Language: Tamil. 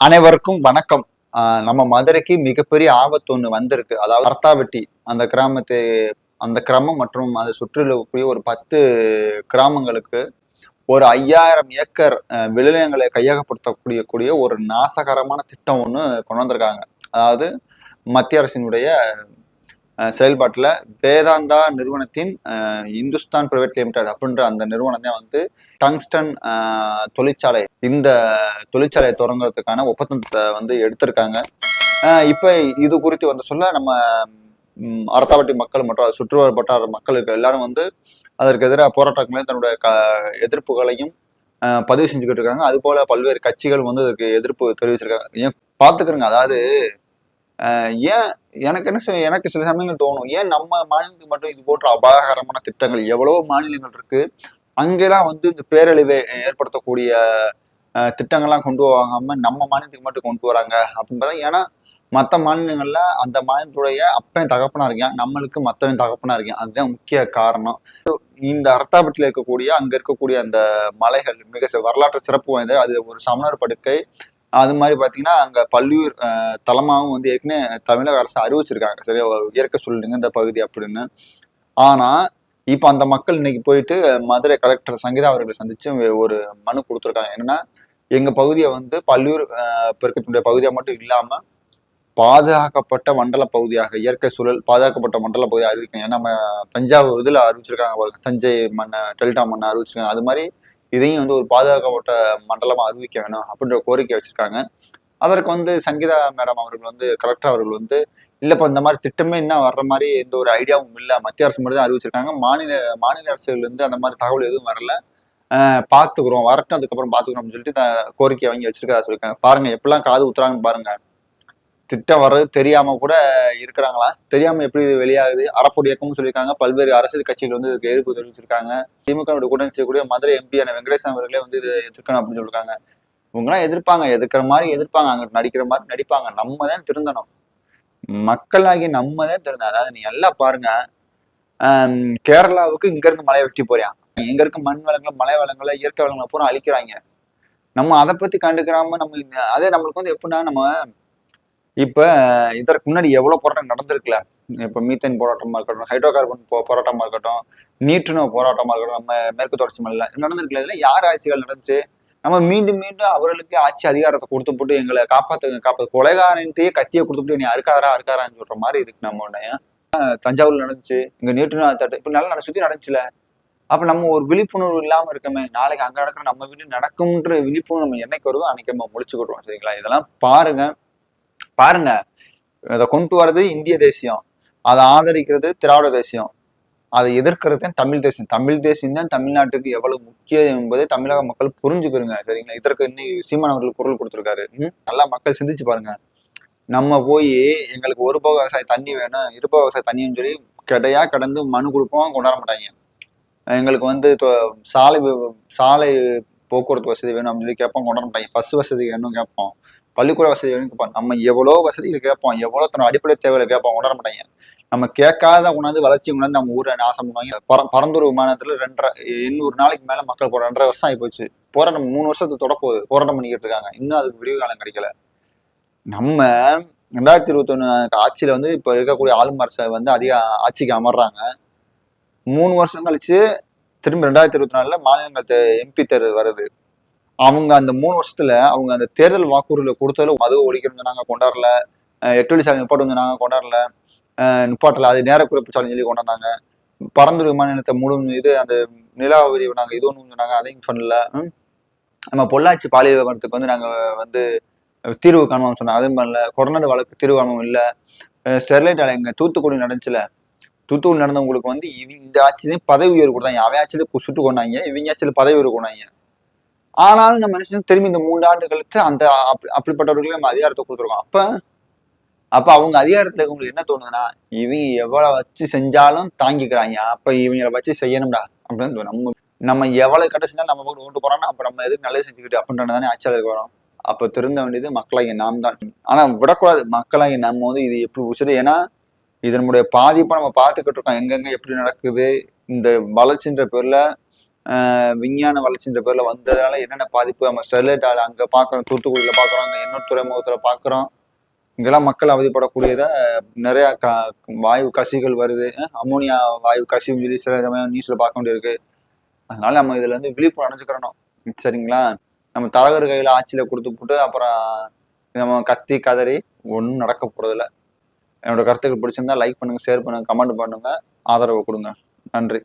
அனைவருக்கும் வணக்கம். நம்ம மதுரைக்கு மிகப்பெரிய ஆபத்து ஒன்று வந்திருக்கு. அதாவது அர்த்தாவட்டி அந்த கிராமத்து அந்த கிராமம் மற்றும் அதை சுற்றில ஒரு பத்து கிராமங்களுக்கு ஒரு ஐயாயிரம் ஏக்கர் ஆஹ் விளைநிலங்களை கையகப்படுத்தக்கூடிய கூடிய ஒரு நாசகரமான திட்டம் ஒன்று கொண்டு வந்திருக்காங்க. அதாவது மத்திய அரசினுடைய செயல்பாட்டில் வேதாந்தா நிறுவனத்தின் இந்துஸ்தான் பிரைவேட் லிமிடெட் அப்படின்ற அந்த நிறுவனம் தான் வந்து டங்ஸ்டன் தொழிற்சாலை இந்த தொழிற்சாலையை தொடங்குறதுக்கான ஒப்பந்தத்தை வந்து எடுத்திருக்காங்க. இப்போ இது குறித்து வந்து சொல்ல நம்ம ம், அரத்தாவட்டி மக்கள் மற்றும் அது சுற்றுவட்டார வட்டார மக்களுக்கு எல்லாரும் வந்து அதற்கு எதிராக போராட்டங்களையும் தன்னுடைய க எதிர்ப்புகளையும் பதிவு செஞ்சுக்கிட்டு இருக்காங்க. அது போல பல்வேறு கட்சிகள் வந்து அதற்கு எதிர்ப்பு தெரிவிச்சிருக்காங்க. ஏன் பார்த்துக்கிறோங்க அதாவது ஏன் எனக்கு என்ன சில எனக்கு சில சமயங்கள் தோணும். ஏன் நம்ம மாநிலத்துக்கு மட்டும் இது போன்ற அபாயகரமான திட்டங்கள் எவ்வளவோ மாநிலங்கள் இருக்கு. அங்கெல்லாம் வந்து இந்த பேரழிவை ஏற்படுத்தக்கூடிய அஹ், திட்டங்கள்லாம் கொண்டு வராம நம்ம மாநிலத்துக்கு மட்டும் கொண்டு வராங்க அப்படின்னு பார்த்தா ஏன்னா மற்ற மாநிலங்கள்ல அந்த மாநிலத்துடைய அப்பையும் தகப்பனா இருக்கேன். நம்மளுக்கு மற்றவன் தகப்பனா இருக்கேன். அதுதான் முக்கிய காரணம். இந்த அர்த்தாபட்டியில் இருக்கக்கூடிய அங்க இருக்கக்கூடிய அந்த மலைகள் மிக வரலாற்று சிறப்பு வாய்ந்தது அது ஒரு சமணர் படுக்கை அது மாதிரி பார்த்தீங்கன்னா அங்க பல்லுயிர் அஹ், தலமாவும் வந்து ஏற்கனவே தமிழக அரசு அறிவிச்சிருக்காங்க. சரியா இயற்கை சொல்லுங்க இந்த பகுதி அப்படின்னு. ஆனா இப்போ அந்த மக்கள் இன்னைக்கு போயிட்டு மதுரை கலெக்டர் சங்கீதா அவர்களை சந்திச்சு ஒரு மனு கொடுத்துருக்காங்க. என்னன்னா எங்க பகுதியை வந்து பல்லுயிர் அஹ், பெருக்கத்தினுடைய பகுதியாக மட்டும் இல்லாம பாதுகாக்கப்பட்ட மண்டல பகுதியாக இயற்கை சூழல் பாதுகாக்கப்பட்ட மண்டல பகுதியாக அறிவிக்கணும். ஏன்னா நம்ம தஞ்சாவூர் இதில் அறிவிச்சிருக்காங்க தஞ்சை மண்ணை டெல்டா மண்ணை அறிவிச்சிருக்காங்க. அது மாதிரி இதையும் வந்து ஒரு பாதுகாக்கப்பட்ட மண்டலமாக அறிவிக்க வேணும் அப்படின்ற கோரிக்கை வச்சிருக்காங்க. அதற்கு வந்து சங்கீதா மேடம் அவர்கள் வந்து கலெக்டர் அவர்கள் வந்து இல்லப்பா இந்த மாதிரி திட்டமே இன்னும் வர்ற மாதிரி எந்த ஒரு ஐடியாவும் இல்லை. மத்திய அரசு மட்டும் தான் அறிவிச்சிருக்காங்க. மாநில மாநில அரசுகள் அந்த மாதிரி தகவல் எதுவும் வரல. பார்த்துக்குறோம் வரட்டும் அதுக்கப்புறம் பார்த்துக்குறோம் அப்படின்னு சொல்லிட்டு கோரிக்கை வாங்கி வச்சிருக்கா சொல்லியிருக்காங்க. பாருங்க எப்படிலாம் காது ஊத்துறாங்கன்னு பாருங்க. திட்டம் வர்றது தெரியாம கூட இருக்கிறாங்களா? தெரியாம எப்படி இது வெளியாகுது? அறப்பொடி இயக்கம்னு சொல்லியிருக்காங்க. பல்வேறு அரசியல் கட்சிகள் வந்து இதுக்கு எதிர்ப்பு தெரிவிச்சிருக்காங்க. திமுக கூட்டணி செய்யக்கூடிய மதுரை எம்பியான வெங்கடேசன் அவர்களே வந்து இது எதிர்க்கணும் அப்படின்னு சொல்லியிருக்காங்க. இவங்கெல்லாம் எதிர்ப்பாங்க. எதிர்க்கிற மாதிரி எதிர்ப்பாங்க. அங்க நடிக்கிற மாதிரி நடிப்பாங்க. நம்ம தான் திருந்தணும். மக்களாகி நம்ம தான் திருந்தோம் அதாவது நீ எல்லாம் பாருங்க. கேரளாவுக்கு இங்க இருந்து மலை வெட்டி போறியான் எங்க இருக்க மண் வளங்களை மலை வளங்களை இயற்கை வளங்களை பூரா அழிக்கிறாங்க. நம்ம அதை பத்தி கண்டுக்கிறாம நம்ம அதே நம்மளுக்கு வந்து எப்படின்னா நம்ம இப்ப இதற்கு முன்னாடி எவ்வளவு போராட்டம் நடந்திருக்குல்ல இப்ப மீத்தேன் போராட்டமா இருக்கட்டும் ஹைட்ரோ கார்பன் போ போராட்டமா இருக்கட்டும் நீட்டுணவு போராட்டமா இருக்கட்டும் நம்ம மேற்கு தொடர்ச்சி மலையில. இது நடந்திருக்குல்ல இதுல யார் ஆட்சிகள் நடந்துச்சு? நம்ம மீண்டும் மீண்டும் அவர்களுக்கு ஆட்சி அதிகாரத்தை கொடுத்து போட்டு எங்களை காப்பாத்து காப்பாத்து கொலைகாரன்ட்டே கத்தியை கொடுத்துட்டு நீ அறுக்காரா அறுக்காரான்னு சொல்ற மாதிரி இருக்கு நம்ம உடனே. தஞ்சாவூர்ல நடந்துச்சு இங்க நீட்டுணவு தட்டு இப்ப நல்லா நட- சுத்தி நடந்துச்சுல. அப்ப நம்ம ஒரு விழிப்புணர்வு இல்லாம இருக்கமே நாளைக்கு அங்க நடக்கிற நம்ம வீட்டு நடக்கும்ன்ற விழிப்புணர்வு நம்ம என்னைக்கு வருதோ அன்னைக்கு நம்ம முடிச்சுக்கிடுவோம் சரிங்களா? இதெல்லாம் பாருங்க. பாருங்க இதை கொண்டு வர்றது இந்திய தேசியம். அதை ஆதரிக்கிறது திராவிட தேசியம். அதை எதிர்க்கிறது தான் தமிழ் தேசியம். தமிழ் தேசியம் தான் தமிழ்நாட்டுக்கு எவ்வளவு முக்கியம் என்பதை தமிழக மக்கள் புரிஞ்சுக்கிறங்க சரிங்களா? இதற்கு இன்னும் சீமான் அவர்கள் குரல் கொடுத்திருக்காரு. நல்லா மக்கள் சிந்திச்சு பாருங்க. நம்ம போய் எங்களுக்கு ஒரு போக விவசாய தண்ணி வேணும் இருபோக விவசாய தண்ணின்னு சொல்லி கிடையா கடந்து மனு கொடுப்போம் கொண்டாட மாட்டாங்க. எங்களுக்கு வந்து சாலை சாலை போக்குவரத்து வசதி வேணும் அப்படின்னு சொல்லி கேட்போம் கொண்டாட மாட்டாங்க. பஸ் வசதி வேணும் கேட்போம். பள்ளிக்கூட வசதி வேணும் நம்ம எவ்வளோ வசதிகள் கேட்போம் எவ்வளோ தன்னோட அடிப்படை தேவைகளை கேட்போம் உணர மாட்டாங்க. நம்ம கேட்காத உணர்ந்து வளர்ச்சி உணர்ந்து நம்ம ஊரை நாசம் பண்ணுவாங்க. பர பரந்தூர் விமானத்துல ரெண்டரை எண்ணூறு நாளைக்கு மேல மக்கள் போற ரெண்டரை வருஷம் ஆகி போச்சு போராட்டம் மூணு வருஷத்துக்கு தொடப்போகுது போராட்டம் பண்ணிக்கிட்டு இருக்காங்க. இன்னும் அதுக்கு விடிவு காலம் கிடைக்கல. நம்ம ரெண்டாயிரத்தி இருபத்தொன்னு ஆட்சியில் ஆட்சியில வந்து இப்ப இருக்கக்கூடிய ஆளும் அரசை வந்து அதிக ஆட்சிக்கு அமர்றாங்க. மூணு வருஷம் கழிச்சு திரும்ப ரெண்டாயிரத்தி இருபத்தி நாலுல மாநிலங்கள் எம்பி தேர்தல் வருது. அவங்க அந்த மூணு வருஷத்துல அவங்க அந்த தேர்தல் வாக்குறுதியில கொடுத்ததுல மது ஒழிக்கணும்னு சொன்னாங்க கொண்டாடல. எட்டு வழி சாலை நிப்பாட்டு சொன்னாங்க கொண்டாடல. நிப்பாட்டல. அது நேர குறிப்பு சாலை சொல்லி கொண்டாந்தாங்க. பரந்து விமான நிலையத்தை முழு இது அந்த நிலாவரி நாங்க இது ஒன்று சொன்னாங்க அதையும் பண்ணல. நம்ம பொள்ளாச்சி பாலியல் விவகாரத்துக்கு வந்து நாங்க வந்து தீர்வு காணுவோம் சொன்னாங்க அதுவும் பண்ணல. கொடநாடு வழக்கு தீர்வு காணுவோம் இல்ல. ஸ்டெர்லைட் ஆலை தூத்துக்குடி நடந்துச்சுல. தூத்துக்குடி நடந்தவங்களுக்கு வந்து இவங்க இந்த ஆட்சியிலையும் பதவி உயர்வு கொடுத்தாங்க. அவன் ஆட்சியில சுட்டு கொண்டாங்க இவங்க ஆட்சியில பதவி உயர்வு கொண்டாங்க ஆனாலும் நம்ம மனுஷன் திரும்பி இந்த மூன்று ஆண்டு கழித்து அந்த அப்படி- அப்படிப்பட்டவர்களுக்கு நம்ம அதிகாரத்தை கொடுத்துருக்கோம். அப்ப அப்ப அவங்க அதிகாரத்துல இருக்கவங்களுக்கு என்ன தோணுதுன்னா இவங்க எவ்வளவு வச்சு செஞ்சாலும் தாங்கிக்கிறாங்க. அப்ப இவங்களை வச்சு செய்யணும்டா அப்படின்னு நம்ம நம்ம எவ்வளவு கட்ட செஞ்சாலும் நம்ம பக்கம் ஓட்டு போறோம்னா அப்ப நம்ம எதுக்கு நல்லது செஞ்சுக்கிட்டு அப்படின்றது தானே ஆட்சியாளருக்கு வரும். அப்ப திருந்த வேண்டியது மக்களாகிய நாம் தான். ஆனா விடக்கூடாது. மக்களாகிய நம்ம வந்து இது எப்படி உச்சது ஏன்னா இதனுடைய பாதிப்பை நம்ம பார்த்துக்கிட்டு இருக்கோம். எங்கெங்க எப்படி நடக்குது? இந்த வளர்ச்சின்ற பேர்ல விஞ்ஞான வளர்ச்சின்ற பேர்ல வந்ததுனால என்னென்ன பாதிப்பு? நம்ம ஸ்டெர்லைட் ஆலை அங்க பார்க்குறோம் தூத்துக்குடியில பார்க்குறோம் அங்க இன்னொரு துறைமுகத்துல பார்க்குறோம் இங்கெல்லாம் மக்கள் அவதிப்படக்கூடியத நிறைய க வாயு கசிகள் வருது. அமோனியா வாயு கசிவுன்னு சொல்லி சில சமயம் நியூஸ்ல பார்க்க வேண்டியிருக்கு. அதனால நம்ம இதுல இருந்து விழிப்புணர்வு அணைஞ்சுக்கிறணும் சரிங்களா? நம்ம தலைவர் கையில ஆட்சியில கொடுத்து போட்டு அப்புறம் நம்ம கத்தி கதறி ஒன்றும் நடக்க போகிறதில்ல என்னோட கருத்துக்கள் பிடிச்சிருந்தா லைக் பண்ணுங்க ஷேர் பண்ணுங்க கமெண்ட் பண்ணுங்க. ஆதரவு கொடுங்க. நன்றி.